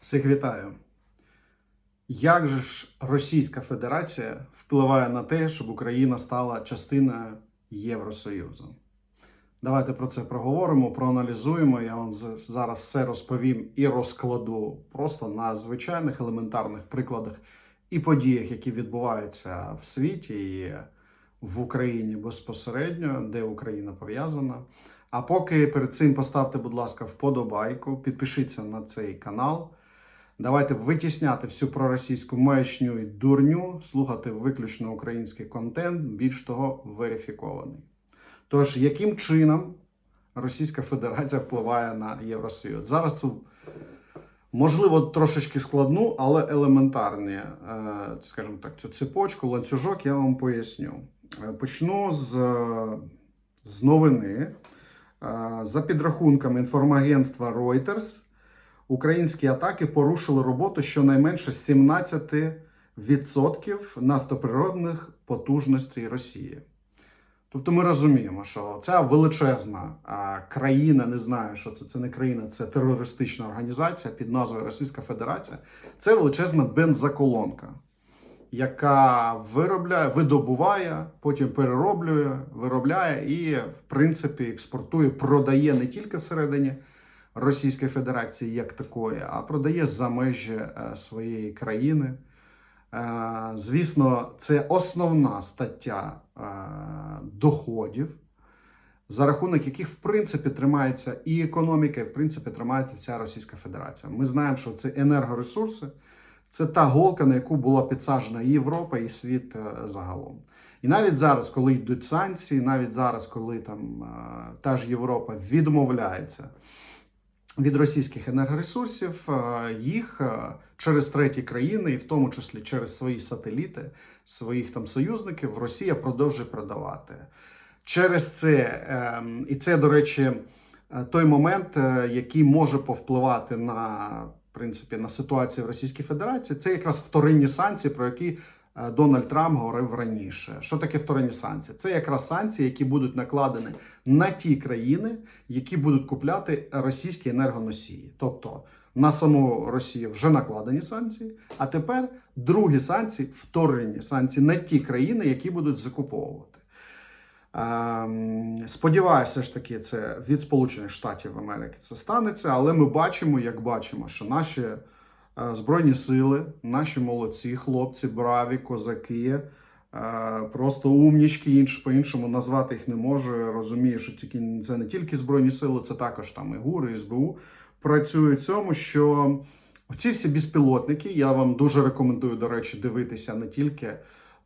Всіх вітаю. Як же ж Російська Федерація впливає на те, щоб Україна стала частиною Євросоюзу? Давайте про це проговоримо, проаналізуємо. Я вам зараз все розповім і розкладу просто на звичайних елементарних прикладах і подіях, які відбуваються в світі і в Україні безпосередньо, де Україна пов'язана. А поки перед цим поставте, будь ласка, вподобайку, підпишіться на цей канал. Давайте витісняти всю проросійську маячню і дурню, слухати виключно український контент, більш того, верифікований. Тож, яким чином Російська Федерація впливає на Євросоюз? Зараз можливо, трошечки складну, але елементарні, е, скажімо так, цю цепочку, ланцюжок я вам поясню. Е, Почну з, з новини. Е, За підрахунками інформагентства Reuters, українські атаки порушили роботу щонайменше 17% нафтоприродних потужностей Росії. Тобто ми розуміємо, що ця величезна країна, не знаю, що це, це не країна, це терористична організація під назвою Російська Федерація. Це величезна бензоколонка, яка виробляє, видобуває, потім перероблює, виробляє і, в принципі, експортує, продає не тільки всередині Російської Федерації як такої, а продає за межі е, своєї країни. Е, Звісно, це основна стаття е, доходів, за рахунок яких, в принципі, тримається і економіка, і в принципі тримається вся Російська Федерація. Ми знаємо, що це енергоресурси, це та голка, на яку була підсаджена Європа, і світ загалом. І навіть зараз, коли йдуть санкції, навіть зараз, коли там та ж Європа відмовляється від російських енергоресурсів, е, їх е, через треті країни, і в тому числі через свої сателіти, своїх там союзників, Росія продовжує продавати. Через це, ем, і це, до речі, е, той момент, який може повпливати на, в принципі, на ситуацію в Російській Федерації, це якраз вторинні санкції, про які Дональд Трамп говорив раніше. Що таке вторинні санкції? Це якраз санкції, які будуть накладені на ті країни, які будуть купляти російські енергоносії. Тобто на саму Росію вже накладені санкції, а тепер другі санкції, вторинні санкції на ті країни, які будуть закуповувати. Ем, Сподіваюся, ж таки, це від Сполучених Штатів Америки це станеться, але ми бачимо, як бачимо, що наші е, збройні сили, наші молодці, хлопці, браві, козаки, е, просто умнічки, інш по-іншому назвати їх не можу. Я розумію, що тільки це не тільки збройні сили, це також там і ГУР, і СБУ працюють в цьому, що ці всі безпілотники, я вам дуже рекомендую, до речі, дивитися не тільки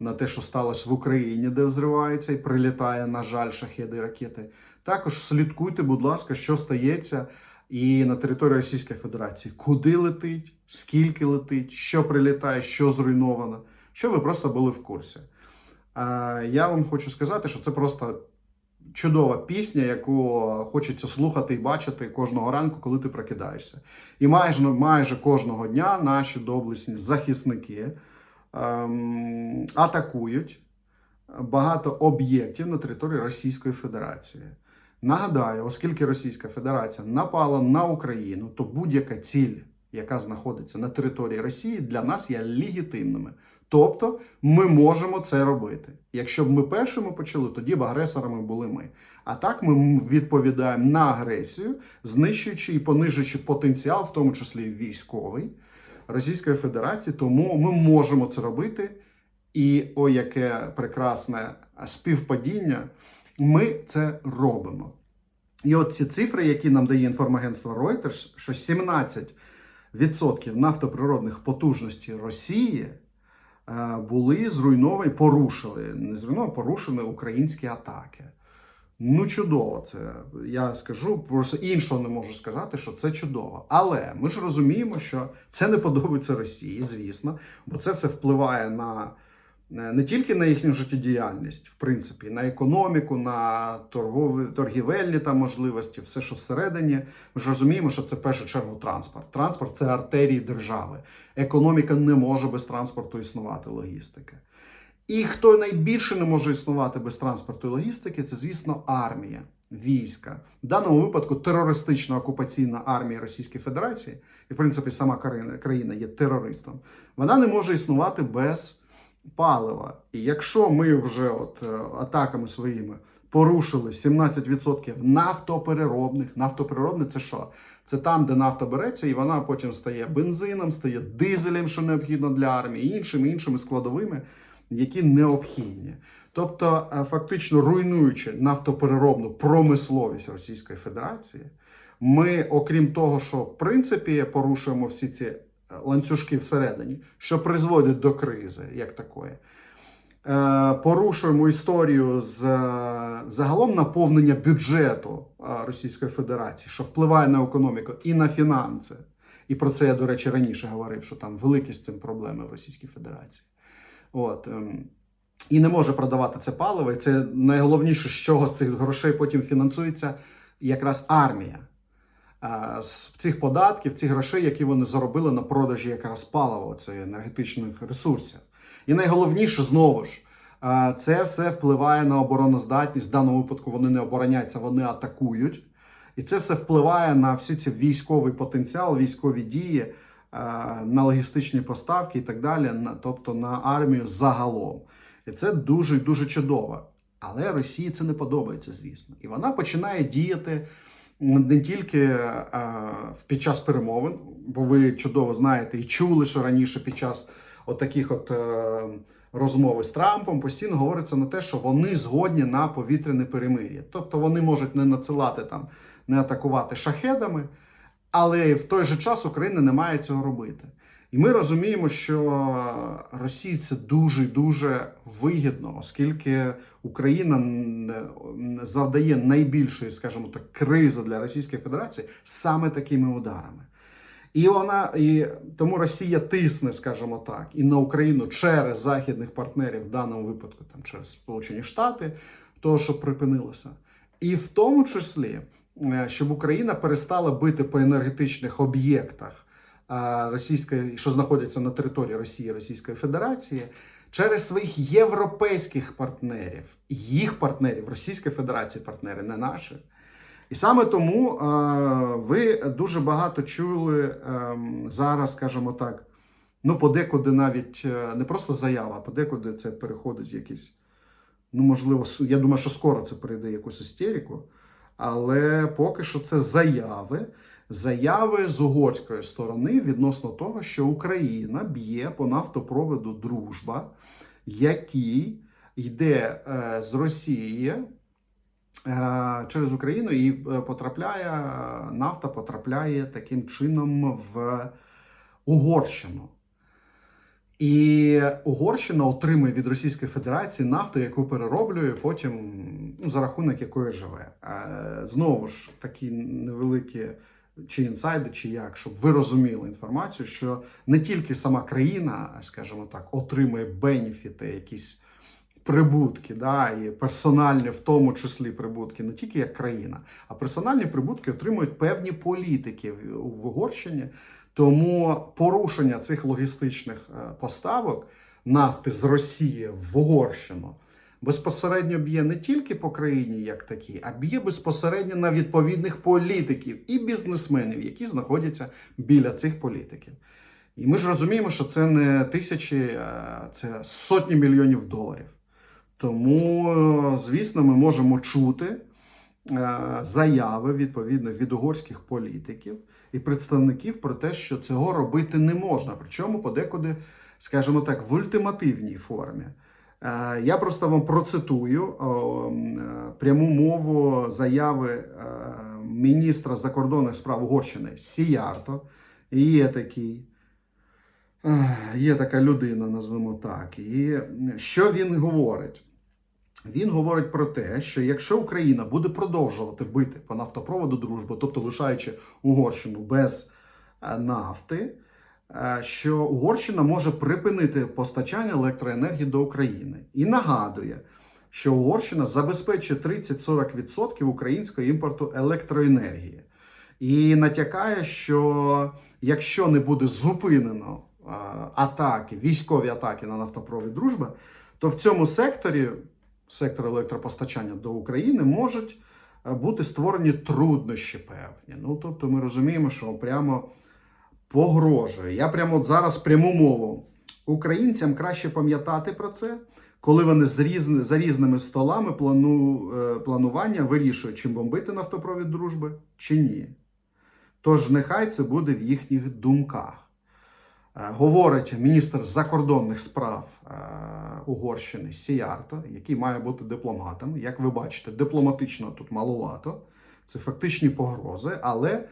на те, що сталося в Україні, де взривається і прилітає, на жаль, шахеди ракети. Також слідкуйте, будь ласка, що стається і на території Російської Федерації, куди летить, скільки летить, що прилітає, що зруйновано, що ви просто були в курсі. Я вам хочу сказати, що це просто чудова пісня, яку хочеться слухати і бачити кожного ранку, коли ти прокидаєшся. І майже майже кожного дня наші доблесні захисники ем, атакують багато об'єктів на території Російської Федерації. Нагадаю, оскільки Російська Федерація напала на Україну, то будь-яка ціль, яка знаходиться на території Росії, для нас є легітимними. Тобто ми можемо це робити. Якщо б ми першими почали, тоді б агресорами були ми. А так ми відповідаємо на агресію, знищуючи і понижуючи потенціал, в тому числі військовий Російської Федерації. Тому ми можемо це робити. І о, яке прекрасне співпадіння, ми це робимо. І от ці цифри, які нам дає інформагентство Reuters, що 17% нафтоприродних потужностей Росії е, були зруйновані, порушили, не зруйновані, порушені українські атаки. Ну, чудово, це я скажу, просто іншого не можу сказати, що це чудово. Але ми ж розуміємо, що це не подобається Росії, звісно, бо це все впливає на не тільки на їхню життєдіяльність, в принципі, на економіку, на торгові, торгівельні там можливості, все, що всередині. Ми ж розуміємо, що це в першу чергу транспорт. Транспорт це артерії держави. Економіка не може без транспорту існувати, логістика. І хто найбільше не може існувати без транспорту і логістики, це, звісно, армія. війська, в даному випадку терористична окупаційна армія Російської Федерації, і в принципі сама країна є терористом, вона не може існувати без палива. І якщо ми вже от е, атаками своїми порушили 17% нафтопереробних, нафтопереробне це що? Це там, де нафта береться, і вона потім стає бензином, стає дизелем, що необхідно для армії, іншими іншими складовими, які необхідні. Тобто, е, фактично руйнуючи нафтопереробну промисловість Російської Федерації, ми, окрім того, що в принципі порушуємо всі ці ланцюжки всередині, що призводять до кризи, як такої. Е, Порушуємо історію з е, загалом наповнення бюджету е, Російської Федерації, що впливає на економіку і на фінанси. І про це я, до речі, раніше говорив, що там великі з цим проблеми в Російській Федерації. От. ем, І не може продавати це паливо. І це найголовніше, з чого з цих грошей потім фінансується якраз армія. З цих податків, цих грошей, які вони заробили на продажі якраз палива, це енергетичних ресурсів. І найголовніше знову ж, це все впливає на обороноздатність. В даному випадку вони не обороняються, вони атакують. І це все впливає на всі ці військовий потенціал, військові дії, на логістичні поставки і так далі, тобто на армію загалом. І це дуже дуже чудово. Але Росії це не подобається, звісно. І вона починає діяти не тільки е, під час перемовин, бо ви чудово знаєте і чули, що раніше під час от таких от е, розмови з Трампом постійно говориться на те, що вони згодні на повітряне перемир'я. Тобто вони можуть не надсилати там, не атакувати шахедами, але в той же час Україна не має цього робити. І ми розуміємо, що Росії це дуже дуже вигідно, оскільки Україна завдає найбільшої, скажімо так, кризи для Російської Федерації саме такими ударами. І вона і тому Росія тисне, скажімо так, і на Україну через західних партнерів, в даному випадку там через Сполучені Штати, того, що припинилося, і в тому числі, е, щоб Україна перестала бити по енергетичних об'єктах російської, що знаходяться на території Росії Російської Федерації. Через своїх європейських партнерів, їх партнерів, Російської Федерації партнери, не наші. І саме тому ви дуже багато чули е, зараз, скажімо так, ну, подекуди навіть е, не просто заява, а подекуди це переходить в якісь, ну, можливо, я думаю, що скоро це прийде якусь істерику, але поки що це заяви. Заяви з угорської сторони відносно того, що Україна б'є по нафтопроводу Дружба, який йде е, з Росії е, через Україну і е, потрапляє, нафта потрапляє таким чином в Угорщину. І Угорщина отримує від Російської Федерації нафту, яку перероблює потім ну, за рахунок якої живе. Знову ж такі невеликі чи інсайди, чи як, щоб ви розуміли інформацію, що не тільки сама країна, скажімо так, отримує бенефіти, якісь прибутки, да, і персональні, в тому числі прибутки, не тільки як країна, а персональні прибутки отримують певні політики в Угорщині. Тому порушення цих логістичних е, поставок нафти з Росії в Угорщину безпосередньо б'є не тільки по країні як такій, а б'є безпосередньо на відповідних політиків і бізнесменів, які знаходяться біля цих політиків. І ми ж розуміємо, що це не тисячі, а це сотні мільйонів доларів. Тому, звісно, ми можемо чути е, заяви відповідно від угорських політиків і представників про те, що цього робити не можна. Причому подекуди, скажімо так, в ультимативній формі. Е, Я просто вам процитую е, пряму мову заяви е, міністра закордонних справ Угорщини Сіярто. Є такий. Є така людина, назвемо так. І що він говорить? Він говорить про те, що якщо Україна буде продовжувати бити по нафтопроводу дружби, тобто лишаючи Угорщину без нафти, що Угорщина може припинити постачання електроенергії до України. І нагадує, що Угорщина забезпечує 30-40% українського імпорту електроенергії. І натякає, що якщо не буде зупинено е, атаки, військові атаки на нафтопровід дружба, то в цьому секторі, сектор електропостачання до України, можуть е, бути створені труднощі певні. Ну тобто, ми розуміємо, що прямо погрожує. Я прямо от зараз пряму мову. Українцям краще пам'ятати про це, коли вони з різни, за різними столами плану, е, планування вирішують, чи бомбити нафтопровід дружби, чи ні. Тож нехай це буде в їхніх думках. Е, Говорить міністр закордонних справ е, Угорщини Сіярто, який має бути дипломатом. Як ви бачите, дипломатично тут маловато. Це фактичні погрози, але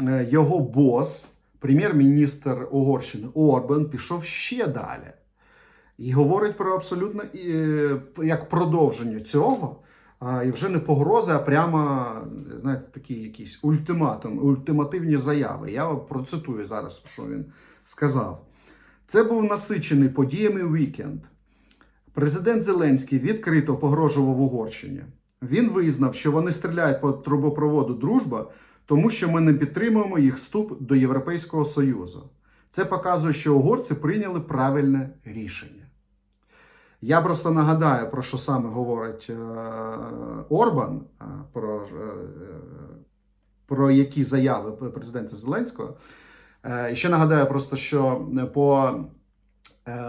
е, його бос, прем'єр-міністр Угорщини Орбан, пішов ще далі. І говорить про абсолютно е, як продовження цього. І вже не погрози, а прямо знаєте, такі якісь ультиматум, ультимативні заяви. Я процитую зараз, що він сказав. Це був насичений подіями вікенд. Президент Зеленський відкрито погрожував Угорщині. Він визнав, що вони стріляють по трубопроводу Дружба, тому що ми не підтримуємо їх вступ до Європейського Союзу. Це показує, що угорці прийняли правильне рішення. Я просто нагадаю, про що саме говорить е, Орбан, е, про, е, про які заяви президента Зеленського. І ще нагадаю просто, що по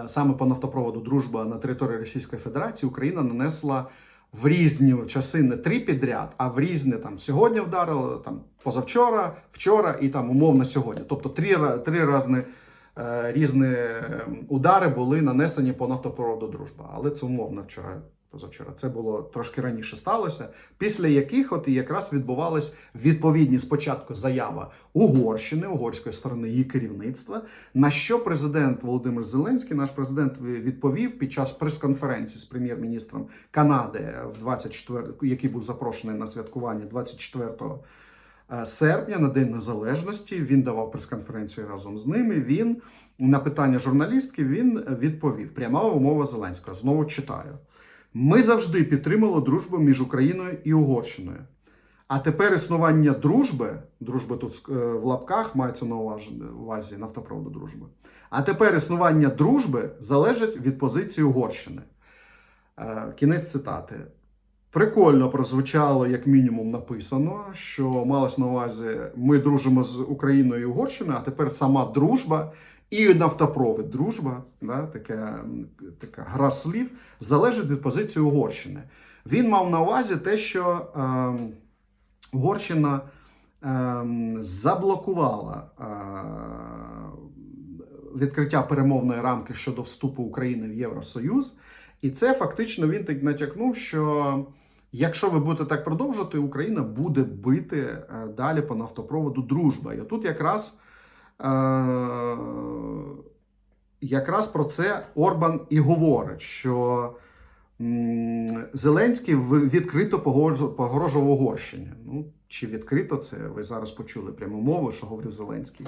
саме по нафтопроводу Дружба на території Російської Федерації Україна нанесла в різні часи не три підряд, а в різні там сьогодні вдарило, там позавчора, вчора і там умовно сьогодні. Тобто три, три різні, е, різні е, удари були нанесені по нафтопроводу Дружба. Але це умовно вчора. Позавчора це було трошки раніше сталося, після яких от і якраз відбувалась відповідні спочатку заява Угорщини, угорської сторони її керівництва. На що президент Володимир Зеленський, наш президент, відповів під час прес-конференції з прем'єр-міністром Канади, в 24, який був запрошений на святкування 24 е, серпня на День Незалежності. Він давав прес-конференцію разом з ними. Він на питання журналістки він відповів. Пряма умова Зеленського. Знову читаю. Ми завжди підтримали дружбу між Україною і Угорщиною. А тепер існування дружби, дружби тут е, в лапках мається на увазі, нафтопроводу дружби. А тепер існування дружби залежить від позиції Угорщини. Е, Кінець цитати. Прикольно прозвучало, як мінімум, написано, що малось на увазі, ми дружимо з Україною і Угорщиною, а тепер сама дружба і нафтопровід дружба, да, така, така гра слів, залежить від позиції Угорщини. Він мав на увазі те, що е, Угорщина е, заблокувала е, відкриття перемовної рамки щодо вступу України в Євросоюз. І це фактично він так натякнув, що якщо ви будете так продовжувати, Україна буде бити е, далі по нафтопроводу дружба. І тут якраз. Е, якраз про це Орбан і говорить, що Зеленський відкрито погрожував Угорщині. Ну, чи відкрито це ви зараз почули пряму мову, що говорив Зеленський.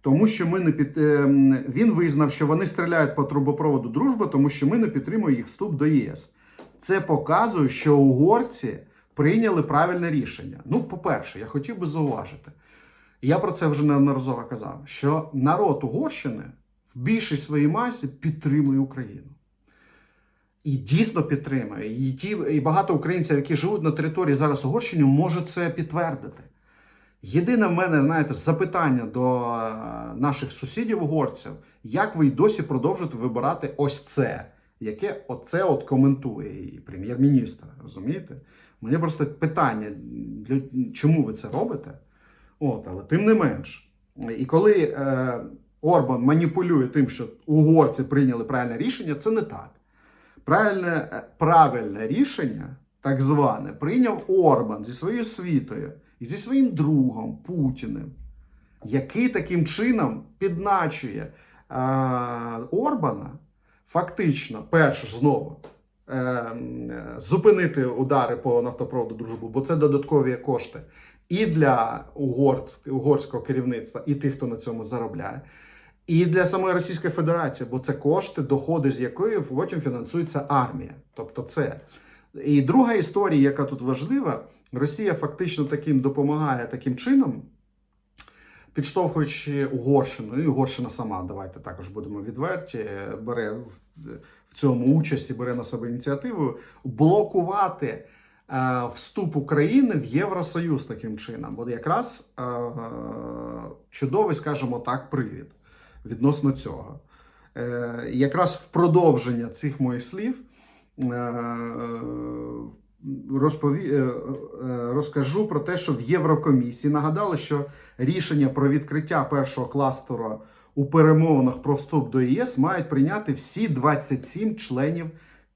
Тому що ми не під ем, він визнав, що вони стріляють по трубопроводу дружба, тому що ми не підтримуємо їх вступ до ЄС. Це показує, що угорці прийняли правильне рішення. Ну, по-перше, я хотів би зауважити. Я про це вже неодноразово казав, що народ Угорщини в більшій своїй масі підтримує Україну. І дійсно підтримує. І, ті, і багато українців, які живуть на території зараз Угорщини, можуть це підтвердити. Єдине в мене, знаєте, запитання до е, наших сусідів угорців, як ви й досі продовжуєте вибирати ось це, яке оце от коментує і прем'єр-міністр. Розумієте? Мені просто питання, чому ви це робите? От, але тим не менш. І коли е, Орбан маніпулює тим, що угорці прийняли правильне рішення, це не так. Правильне, е, правильне рішення, так зване, прийняв Орбан зі своєю світою і зі своїм другом Путіним, який таким чином підначує е, Орбана, фактично, перше ж знову. е, м, е, Зупинити удари по нафтопроводу дружбу, бо це додаткові кошти і для угорськ- угорського керівництва, і тих, хто на цьому заробляє, і для самої Російської Федерації, бо це кошти, доходи з якої потім фінансується армія. Тобто це. І друга історія, яка тут важлива, Росія фактично таким допомагає таким чином, підштовхуючи Угорщину, і Угорщина сама, давайте також будемо відверті, бере в, цьому участь і бере на себе ініціативу блокувати вступ України в Євросоюз таким чином. Бо якраз е, чудовий, скажімо так, привід відносно цього. Е, якраз в продовження цих моїх слів е, розпові... е, е, розкажу про те, що в Єврокомісії нагадали, що рішення про відкриття першого кластеру у перемовинах про вступ до ЄС мають прийняти всі 27 членів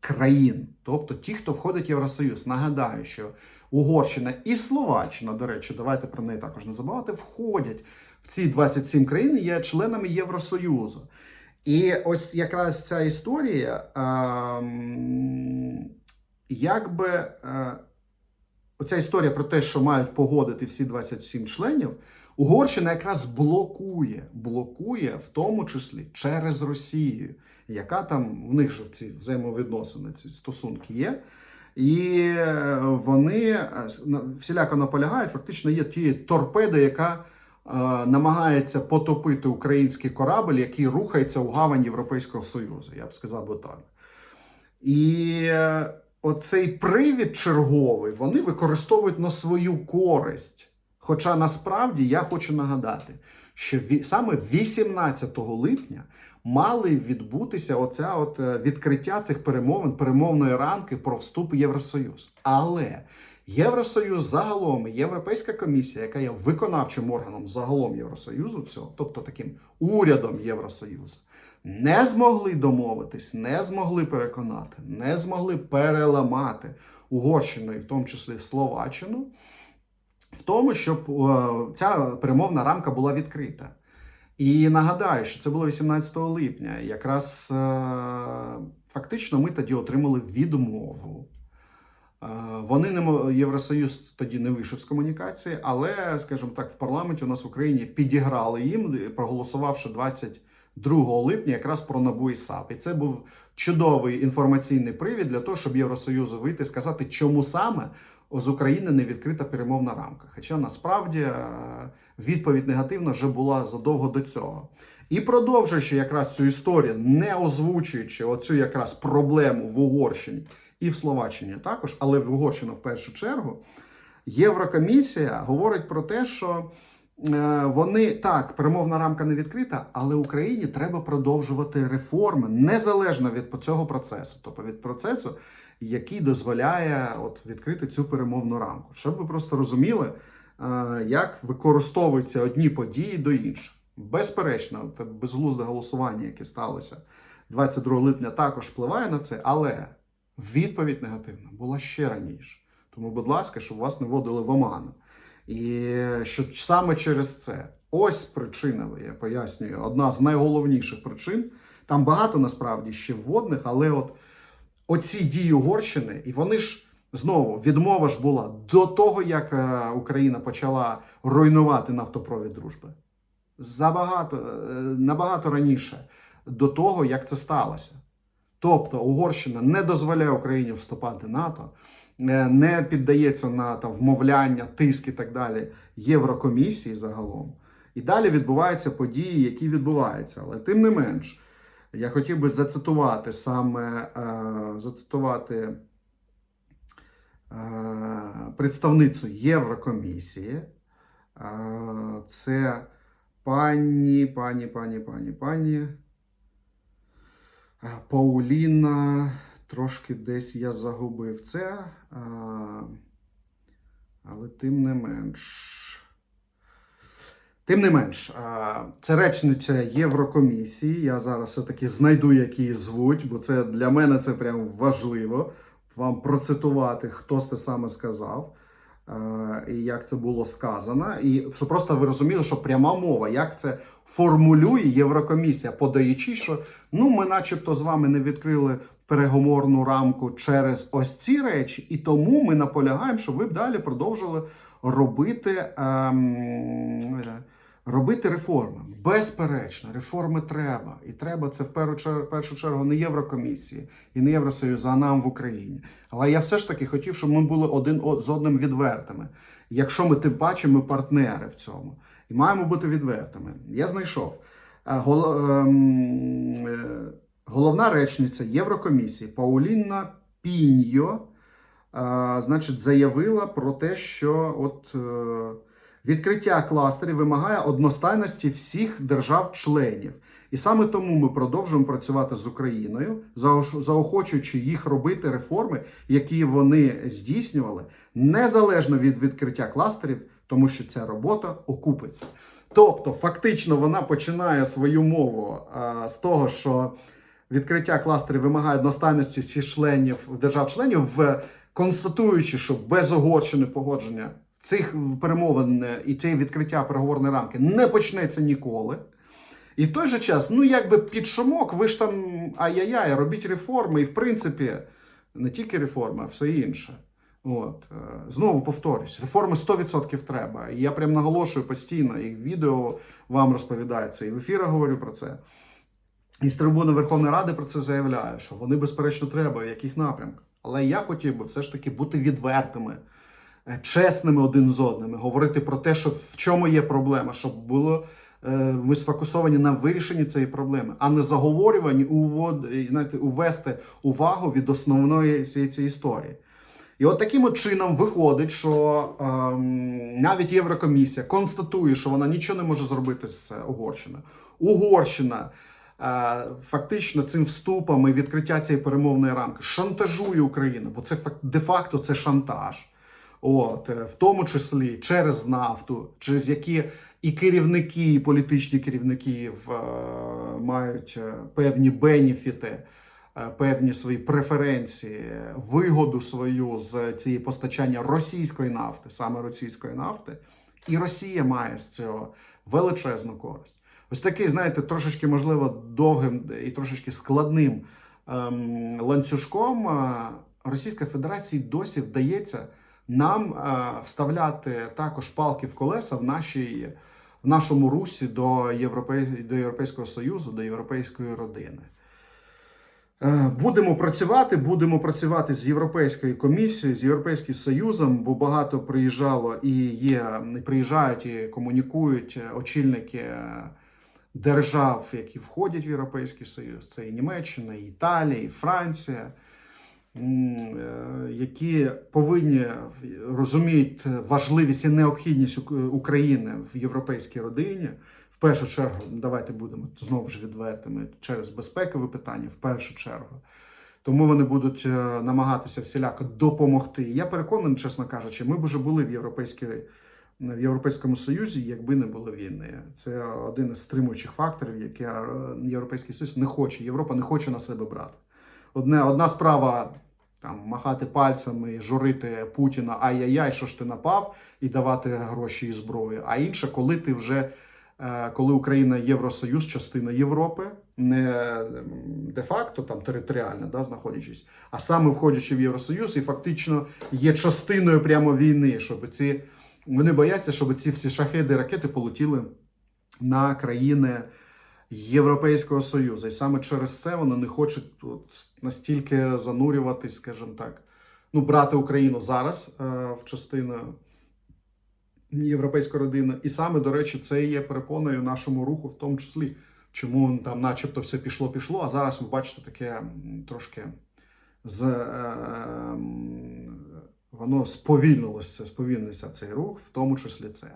країн, тобто ті, хто входить в Євросоюз. Нагадаю, що Угорщина і Словаччина, до речі, давайте про неї також не забувати, входять в ці 27 країн, є членами Євросоюзу. І ось якраз ця історія, ем, якби е, оця історія про те, що мають погодити всі 27 членів, Угорщина якраз блокує, блокує в тому числі через Росію, яка там в них же ці взаємовідносини, ці стосунки є. І е, вони е, всіляко наполягають, фактично є тією торпедою, яка е, намагається потопити український корабль, який рухається у гавань Європейського Союзу. Я б сказав би так. І е, оцей привід черговий вони використовують на свою користь. Хоча насправді я хочу нагадати, що саме 18 липня мали відбутися оця от е, відкриття цих перемовин, перемовної рамки про вступ в Євросоюз. Але Євросоюз загалом, і Європейська комісія, яка є виконавчим органом загалом Євросоюзу, цього, тобто таким урядом Євросоюзу, не змогли домовитись, не змогли переконати, не змогли переламати Угорщину, і в тому числі Словаччину, в тому, щоб е, ця перемовна рамка була відкрита. І нагадаю, що це було 18 липня. Якраз е, фактично ми тоді отримали відмову. Е, Вони не Євросоюз тоді не вийшов з комунікації, але, скажімо так, в парламенті у нас в Україні підіграли їм, проголосувавши 22 липня якраз про НАБУ і САП. І це був чудовий інформаційний привід для того, щоб Євросоюзу вийти і сказати, чому саме з України не відкрита перемовна рамка. Хоча насправді е, відповідь негативна вже була задовго до цього. І продовжуючи якраз цю історію, не озвучуючи оцю якраз проблему в Угорщині і в Словаччині також, але в Угорщині в першу чергу, Єврокомісія говорить про те, що е, вони так, перемовна рамка не відкрита, але Україні треба продовжувати реформи незалежно від цього процесу, тобто від процесу, який дозволяє от відкрити цю перемовну рамку, щоб ви просто розуміли, е, як використовуються одні події до інших. Безперечно, те безглузде голосування, яке сталося 22 липня, також впливає на це, але відповідь негативна була ще раніше. Тому, будь ласка, щоб вас не вводили в оману. І що саме через це ось причина, я пояснюю, одна з найголовніших причин. Там багато насправді ще вводних, але от оці дії Угорщини, і вони ж знову відмова ж була до того, як е, Україна почала руйнувати нафтопровід дружби. Забагато, е, набагато раніше до того, як це сталося. Тобто Угорщина не дозволяє Україні вступати в НАТО, е, не піддається на там, вмовляння, тиск і так далі Єврокомісії загалом. І далі відбуваються події, які відбуваються. Але тим не менш, я хотів би зацитувати саме е, зацитувати е, представницю Єврокомісії. Е, це пані, пані, пані, пані, пані. Пауліна. Трошки десь я загубив це. Але тим не менш. Тим не менш, це речниця Єврокомісії. Я зараз все-таки знайду, як її звуть, бо це для мене це прям важливо вам процитувати, хто це саме сказав, і як це було сказано. І щоб просто ви розуміли, що пряма мова, як це формулює Єврокомісія, подаючи, що ну ми, начебто, з вами не відкрили переговорну рамку через ось ці речі, і тому ми наполягаємо, щоб ви б далі продовжили робити. Ем, Робити реформи. Безперечно, реформи треба. І треба це в першу чергу, чергу не Єврокомісії і не Євросоюзу, а нам в Україні. Але я все ж таки хотів, щоб ми були один з одним відвертими. Якщо ми тим паче, ми партнери в цьому. І маємо бути відвертими. Я знайшов. Е, ем, е, Головна речниця Єврокомісії Пауліна Піньо значить, заявила про те, що от е, відкриття кластерів вимагає одностайності всіх держав-членів. І саме тому ми продовжуємо працювати з Україною, заохочуючи їх робити реформи, які вони здійснювали, незалежно від відкриття кластерів, тому що ця робота окупиться. Тобто, фактично, вона починає свою мову а, з того, що відкриття кластерів вимагає одностайності всіх членів держав-членів, констатуючи, що без Угорщини погодження цих перемовин е, і цієї відкриття переговорної рамки не почнеться ніколи. І в той же час, ну якби під шумок, ви ж там ай-яй-яй, робіть реформи, і в принципі не тільки реформи, а все інше. От е, знову повторюсь, реформи 100% треба. І я прям наголошую постійно, і в відео вам розповідаю це, і в ефірах говорю про це. І з трибуни Верховної Ради про це заявляю, що вони безперечно треба, в яких напрямках. Але я хотів би все ж таки бути відвертими, чесними один з одним, говорити про те, що в чому є проблема, щоб було е, ми сфокусовані на вирішенні цієї проблеми, а не заговорювані увод, знаєте, увести увагу від основної всієї цієї історії. І от таким от чином виходить, що ем, навіть Єврокомісія констатує, що вона нічого не може зробити з Угорщиною. Угорщина е, фактично цим вступом і відкриття цієї перемовної рамки шантажує Україну, бо це фак- де-факто це шантаж. От, е, в тому числі через нафту, через які і керівники, і політичні керівники в, е, мають е, певні бенефіти, певні свої преференції, вигоду свою з цієї постачання російської нафти, саме російської нафти, і Росія має з цього величезну користь. Ось такий, знаєте, трошечки, можливо, довгим і трошечки складним ем, ланцюжком е, Російської Федерації досі вдається нам е, вставляти також палки в колеса в нашій в нашому русі до, Європей... до Європейського Союзу, до європейської родини. Е, Будемо працювати, будемо працювати з Європейською комісією, з Європейським Союзом, бо багато приїжджало і є, приїжджають і комунікують е, очільники держав, які входять в Європейський Союз. Це і Німеччина, і Італія, і Франція, які повинні розуміти важливість і необхідність України в європейській родині. В першу чергу, давайте будемо знову ж відвертими через безпекові питання, в першу чергу. Тому вони будуть е, намагатися всіляко допомогти. Я переконаний, чесно кажучи, ми б вже були в європейській в Європейському Союзі, якби не було війни. Це один із стримуючих факторів, яке е, Європейський Союз не хоче. Європа не хоче на себе брати. Одне, одна справа там махати пальцями, журити Путіна, ай-яй-яй, що ж ти напав, і давати гроші і зброю. А інша, коли ти вже е, коли Україна Євросоюз, частина Європи, не де-факто там територіально да, знаходячись, а саме входячи в Євросоюз, і фактично є частиною прямо війни, щоб ці вони бояться, щоб ці всі шахеди ракети полетіли на країни Європейського Союзу. І саме через це вони не хочуть настільки занурюватись, скажімо так, ну, брати Україну зараз е, в частину європейської родини. І саме, до речі, це є перепоною нашому руху, в тому числі, чому там, начебто, все пішло, пішло, а зараз ви бачите таке трошки з. Е, м, воно сповільнилося, сповільнився цей рух, в тому числі це.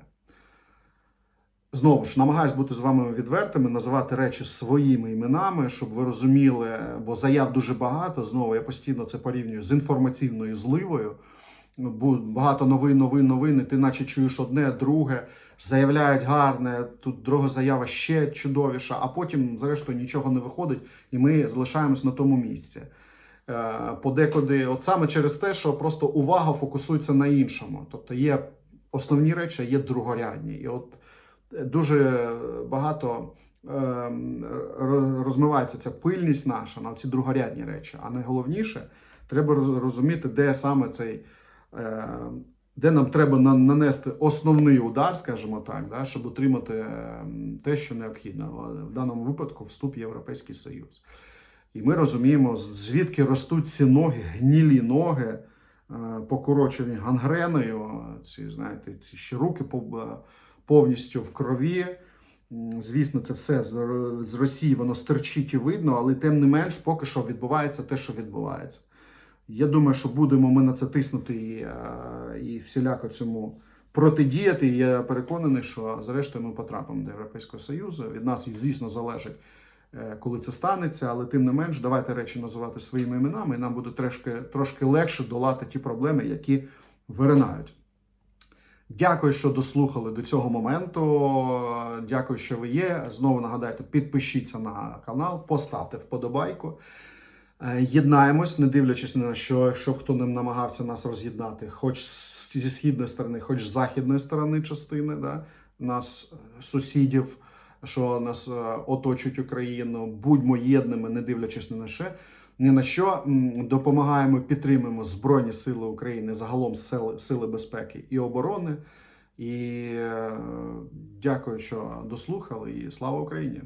Знову ж намагаюсь бути з вами відвертими, називати речі своїми іменами, щоб ви розуміли, бо заяв дуже багато. Знову я постійно це порівнюю з інформаційною зливою. Бу- Багато новин, новин, новин, ти наче чуєш одне, друге, заявляють гарне, тут друга заява ще чудовіша, а потім, зрештою, нічого не виходить, і ми залишаємось на тому місці. Е, Подекуди, от саме через те, що просто увага фокусується на іншому. Тобто є основні речі, є другорядні. І от дуже багато е, розмивається ця пильність наша на ці другорядні речі. А найголовніше, треба розуміти, де саме цей. е, Де нам треба нанести основний удар, скажімо так, да, щоб отримати е, те, що необхідно в даному випадку вступ в Європейський Союз. І ми розуміємо, звідки ростуть ці ноги, гнілі ноги, е, покорочені гангреною. Ці, знаєте, ці ще руки е, повністю в крові. Звісно, це все з Росії воно стерчить і видно, але тим не менш, поки що відбувається те, що відбувається. Я думаю, що будемо ми на це тиснути і, е, і всіляко цьому протидіяти. І я переконаний, що зрештою ми потрапимо до Європейського Союзу. Від нас, звісно, залежить, е, коли це станеться, але тим не менш, давайте речі називати своїми іменами, і нам буде трошки, трошки легше долати ті проблеми, які виринають. Дякую, що дослухали до цього моменту. Дякую, що ви є. Знову нагадайте, підпишіться на канал, поставте вподобайку. Е, Єднаємось, не дивлячись на що, що хто не намагався нас роз'єднати, хоч зі східної сторони, хоч з західної сторони частини, да, нас е, сусідів, що нас е, оточують Україну. Будьмо єдними, не дивлячись на що. Ні на що допомагаємо, підтримуємо Збройні Сили України, загалом сили, безпеки і оборони. І е, дякую, що дослухали. І слава Україні!